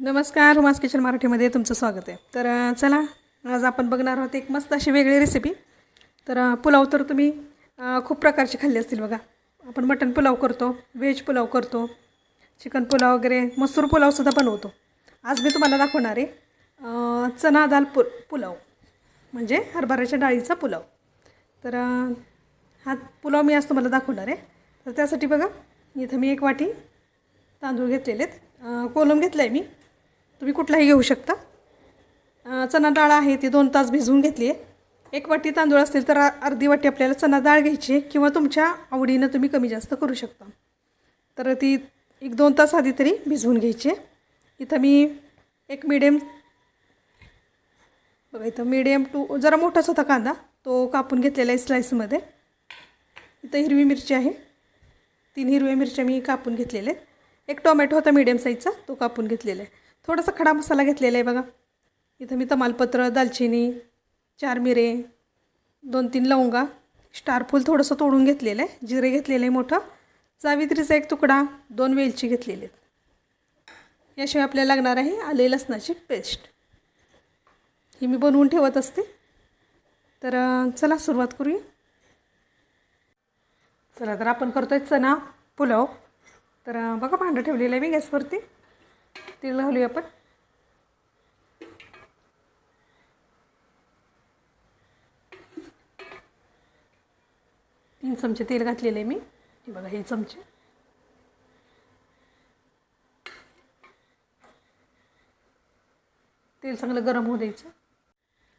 नमस्कार रुमास किचन मराठीमध्ये तुमचं स्वागत आहे. तर चला आज आपण बघणार आहोत एक मस्त अशी वेगळी रेसिपी तर पुलाव तर तुम्ही खूप प्रकारचे खाल्ले असतील बघा. आपण मटण पुलाव करतो व्हेज पुलाव करतो चिकन पुलाव वगैरे मसूर पुलावसुद्धा बनवतो. आज मी तुम्हाला दाखवणार आहे चना दाल पु पुलाव म्हणजे हरभऱ्याच्या डाळीचा पुलाव. तर हा पुलाव मी आज तुम्हाला दाखवणार आहे. तर त्यासाठी बघा इथं मी एक वाटी तांदूळ घेतलेले आहेत. कोलम घेतलं आहे मी. तुम्ही कुठलाही घेऊ शकता. चणा डाळ आहे ती दोन तास भिजवून घेतली आहे. एक वाटी तांदूळ असतील तर अर्धी वाटी आपल्याला चणा डाळ घ्यायची आहे किंवा तुमच्या आवडीनं तुम्ही कमी जास्त करू शकता. तर ती एक दोन तास आधी तरी भिजवून घ्यायची आहे. इथं मी एक मिडियम बघा इथं मिडियम टू जरा मोठाच होता कांदा तो कापून घेतलेला आहे स्लाईसमध्ये इथं हिरवी मिरची आहे. तीन हिरव्या मिरच्या मी कापून घेतलेल्या आहेत. एक टोमॅटो होता मीडियम साईजचा तो कापून घेतलेला आहे. थोडासा खडा मसाला घेतलेला आहे बघा. इथं मी तमालपत्र दालचिनी चार मिरे दोन तीन लवंगा स्टारफूल थोडंसं तोडून घेतलेलं आहे. जिरे घेतलेलं आहे मोठं. जावित्रीचा एक तुकडा दोन वेलची घेतलेले आहेत. याशिवाय आपल्याला लागणार आहे आले लसणाची पेस्ट. ही मी बनवून ठेवत असते. तर चला सुरुवात करूया. चला तर आपण करतोय चना पुलाव. तर बघा भांडं ठेवलेलं आहे मी गॅसवरती. तेल घालूया आपण. तीन चमचे तेल घातलेले आहे मी. हे बघा हे चमचे. तेल चांगलं गरम होऊ द्यायचं.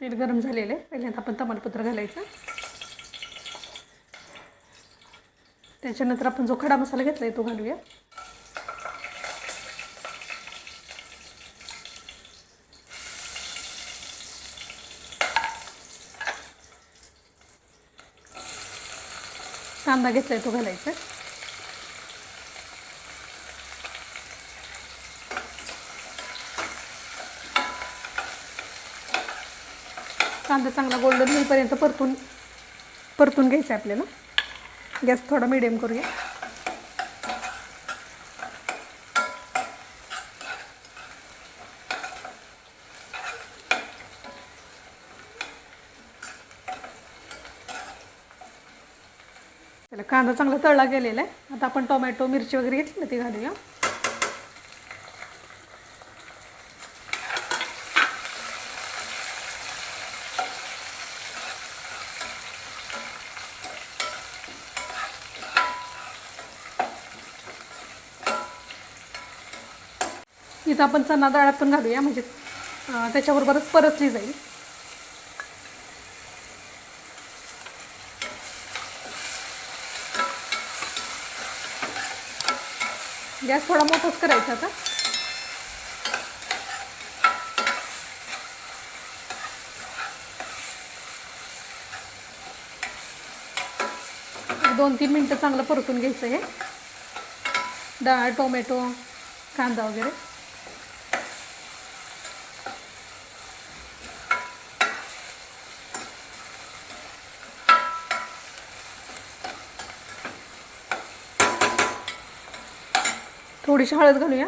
तेल गरम झालेलं आहे. पहिल्यांदा आपण तमालपत्र घालायचं. त्याच्यानंतर आपण जो खडा मसाला घेतला आहे तो घालूया. कांदा घेतलाय तो घालायचा. कांदा चांगला गोल्डन होईपर्यंत परतून परतून घ्यायचा आहे आपल्याला. गॅस थोडा मिडियम करूया. कांदा चांगला तळला गेलेला आहे. आता आपण टोमॅटो मिरची वगैरे घेतली ना ती घालूया. इथं आपण चणा डाळात पण घालूया म्हणजे त्याच्याबरोबरच परतली जाईल. गॅस थोडा मोठाच करायचा आता. दोन तीन मिनटं चांगलं परतून घ्यायचं हे. डाळ टोमॅटो कांदा वगैरे. थोडीशी हळद घालूया.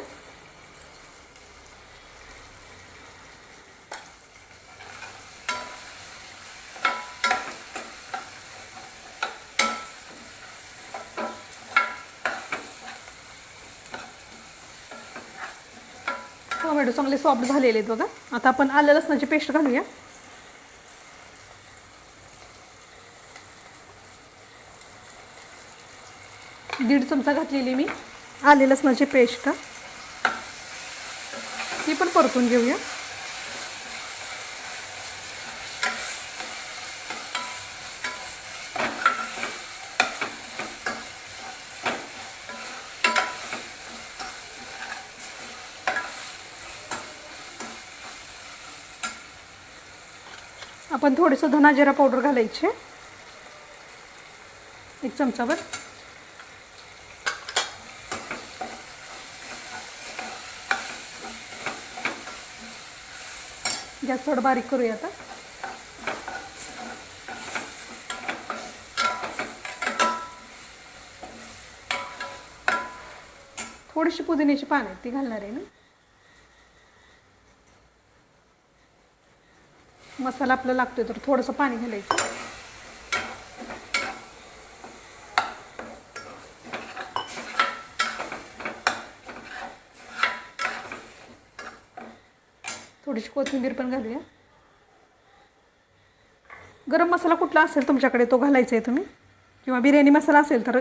टोमॅटो चांगले सॉफ्ट झालेले आहेत बघा. आता आपण आलं लसणाची पेस्ट घालूया. दीड चमचा घातलेली मी. आले लसणाची म्हणजे पेस्ट. ती पण परतून घेऊया. आपण थोडंसं धना जिरा पावडर घालायचे. एक चमचाभर. गॅस थोडं बारीक करूया आता. थोडीशी पुदिन्याची पानं आहेत ती घालणार आहे ना. मसाला आपला लागतोय तर थोडंसं पाणी घालायचं. थोडीशी कोथिंबीर पण घालूया. गरम मसाला कुठला असेल तुमच्याकडे तो घालायचा आहे तुम्ही? किंवा बिर्याणी मसाला असेल तर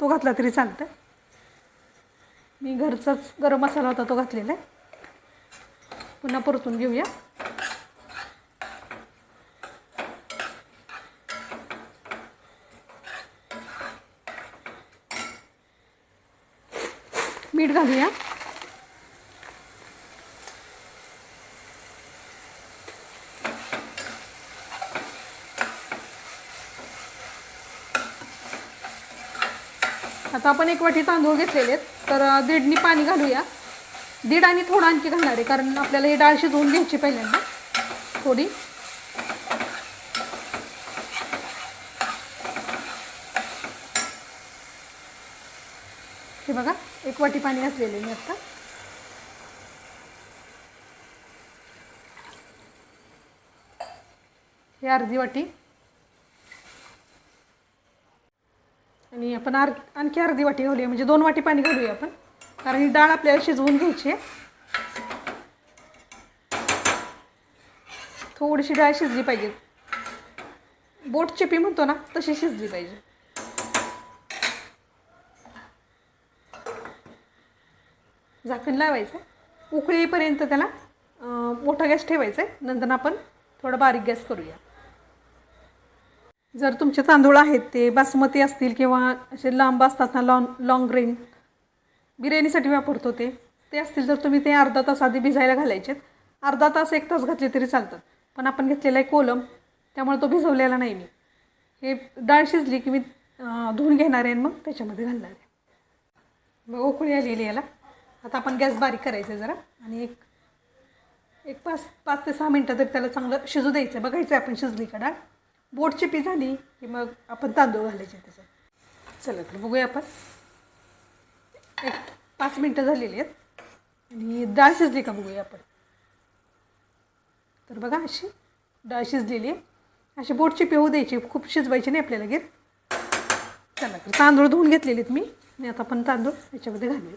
तो घातला तरी चालतं मी घरचाच गरम मसाला होता तो घातलेला आहे. पुन्हा परतून घेऊया. मीठ घालूया. आता आपण एक वाटी तांदूळ घेतलेले आहेत तर दीडनी पाणी घालूया. दीड आणि थोडं आणखी घालणार आहे कारण आपल्याला ही डाळ शिजवून घ्यायची पहिल्यांदा. थोडी. हे बघा एक वाटी पाणी घातलेले मी आता. हे अर्धी वाटी आणि आपण आर आणखी अर्धी वाटी घालूया म्हणजे दोन वाटी पाणी घालूया आपण. कारण ही डाळ आपल्याला शिजवून घ्यायची आहे. थोडीशी डाळ शिजली पाहिजे. बोट चिपी म्हणतो ना तशी शिजली पाहिजे. झाकण लावायचं. उकळीपर्यंत त्याला मोठा गॅस ठेवायचा आहे. नंतर आपण थोडा बारीक गॅस करूया. जर तुमचे तांदूळ आहेत ते बासमती असतील किंवा असे लांब असतात ना लॉन लॉंग ग्रेन बिर्याणीसाठी वापरतो ते. ते असतील तर तुम्ही ते अर्धा तास आधी भिजायला घालायचे अर्धा तास एक तास घातले तरी चालतात. पण आपण घेतलेला आहे कोलम त्यामुळे तो भिजवलेला नाही मी. हे डाळ शिजली की मी धुवून घेणार आहे आणि मग त्याच्यामध्ये घालणार आहे. मग उकळी आलेली याला. आता आपण गॅस बारीक करायचं आहे जरा. आणि एक एक पाच पाच ते सहा मिनटं तरी त्याला चांगलं शिजू द्यायचं बघायचं आहे आपण शिजली का डाळ. बोट चिपी झाली की मग आपण तांदूळ घालायचे त्याच्यात. चला तर बघूया आपण. एक पाच मिनटं झालेली आहेत. आणि डाळ शिजली का बघूया आपण. तर बघा अशी डाळ शिजलेली आहे. अशी बोट चिपी होऊ द्यायची खूप शिजवायची नाही आपल्याला घेत. चला तर तांदूळ धुवून घेतलेले आहेत मी. आणि आता आपण तांदूळ याच्यामध्ये घालूया.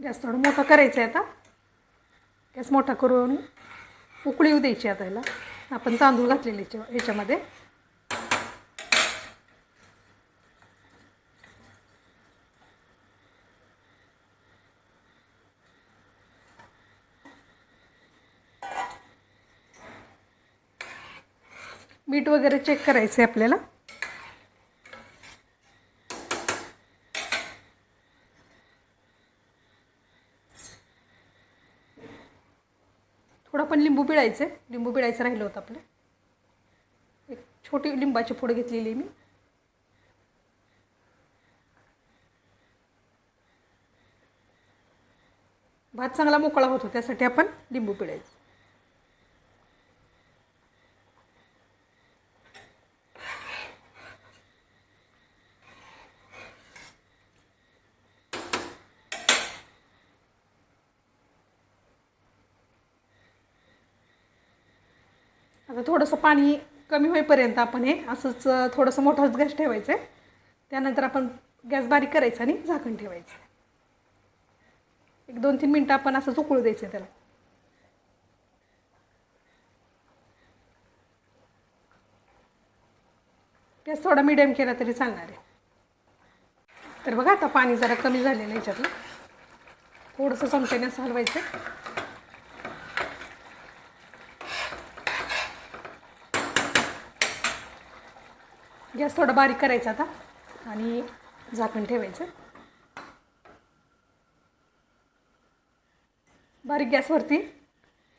गॅस थोडं मोठा करायचा आहे आता. गॅस मोठा करून उकळी येऊ द्यायची आता ह्याला आपण तांदूळ घातलेले याच्यामध्ये. ह्याच्यामध्ये मीठ वगैरे चेक करायचं आहे आपल्याला. आपण लिंबू पिळायचं. आहे लिंबू पिळायचं राहिलं होतं आपलं. एक छोटी लिंबाची फोड घेतलेली आहे मी. भात चांगला मोकळा होतो त्यासाठी आपण लिंबू पिळायचं. आता थोडंसं पाणी कमी होईपर्यंत आपण हे असंच थोडंसं मोठाच गॅस ठेवायचं आहे त्यानंतर आपण गॅस बारीक करायचा आणि झाकण ठेवायचं. एक दोन तीन मिनटं आपण असंच उकळू द्यायचं त्याला. गॅस थोडा मिडियम केला तरी चालणार आहे. तर बघा आता पाणी जरा कमी झालेलं आहे ह्याच्यातलं थोडंसं चमच्याने असं हलवायचं गॅस थोडा बारीक करायचा आता. आणि झाकण ठेवायचं. बारीक गॅसवरती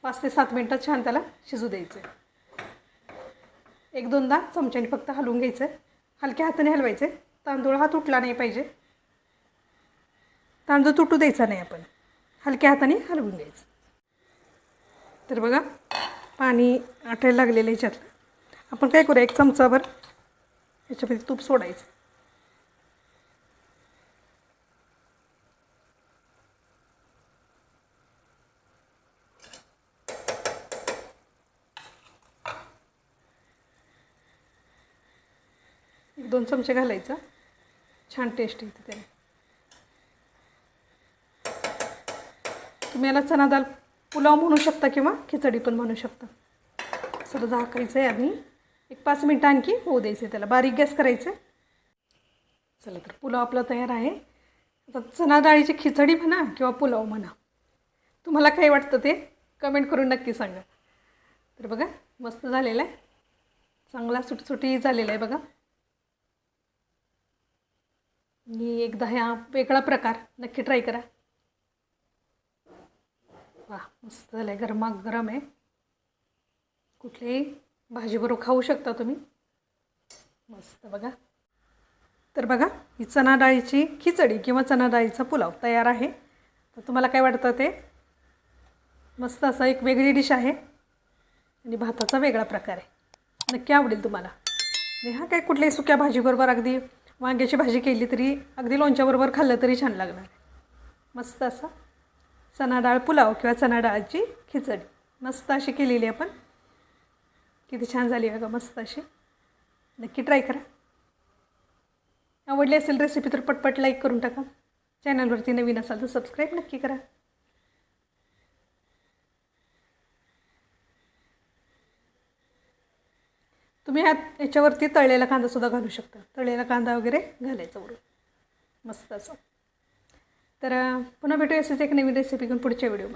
पाच ते सात मिनटात छान त्याला शिजू द्यायचं आहे एक दोनदा चमच्याने फक्त हलवून घ्यायचं हलक्या हाताने हलवायचे तांदूळ हा तुटला नाही पाहिजे. तांदूळ तुटू द्यायचा नाही आपण. हलक्या हाताने हलवून घ्यायचं. तर बघा पाणी आटायला लागलेलं आहे याच्यातलं. आपण काय करूया एक चमचाभर याच्यामध्ये तूप सोडायचं. एक दोन चमचे घालायचं. छान टेस्ट येते त्याने तुम्ही याला चना दाल पुलाव म्हणू शकता किंवा खिचडी पण म्हणू शकता. सगळं झाकायचं आहे आम्ही. एक पाच मिनटं आणखी होऊ द्यायचं त्याला. बारीक गॅस करायचं चला तर पुलाव आपला तयार आहे. आता चना डाळीची खिचडी म्हणा किंवा पुलाव म्हणा. तुम्हाला काय वाटतं ते कमेंट करून नक्की सांगा. तर बघा मस्त झालेलं आहे. चांगला सुटसुटी झालेला आहे बघा. मी एकदा ह्या वेगळा प्रकार नक्की ट्राय करा. वा मस्त झालं आहे गरमागरम आहे. कुठलेही भाजीबरोबर खाऊ शकता तुम्ही. मस्त बघा. तर बघा ही चना डाळीची खिचडी किंवा चना डाळीचा पुलाव तयार आहे. तर तुम्हाला काय वाटतं ते? मस्त असा एक वेगळी डिश आहे. आणि भाताचा वेगळा प्रकार आहे. नक्की आवडेल तुम्हाला. आणि हा काय कुठल्याही सुक्या भाजीबरोबर अगदी वांग्याची भाजी केली तरी अगदी लोणच्याबरोबर खाल्लं तरी छान लागणार मस्त असा चना डाळ पुलाव किंवा चना डाळची खिचडी. मस्त अशी केलेली आपण. किती छान झाली बघा मस्त अशी. नक्की ट्राय करा. आवडली असेल रेसिपी तर पटपट लाईक करून टाका. चॅनलवरती नवीन असाल तर सबस्क्राईब नक्की करा. तुम्ही ह्यात याच्यावरती तळलेला कांदासुद्धा घालू शकता. तळलेला कांदा वगैरे घालायचा वरून. मस्त असं. तर पुन्हा भेटू असेच एक नवीन रेसिपी घेऊन पुढच्या व्हिडिओमध्ये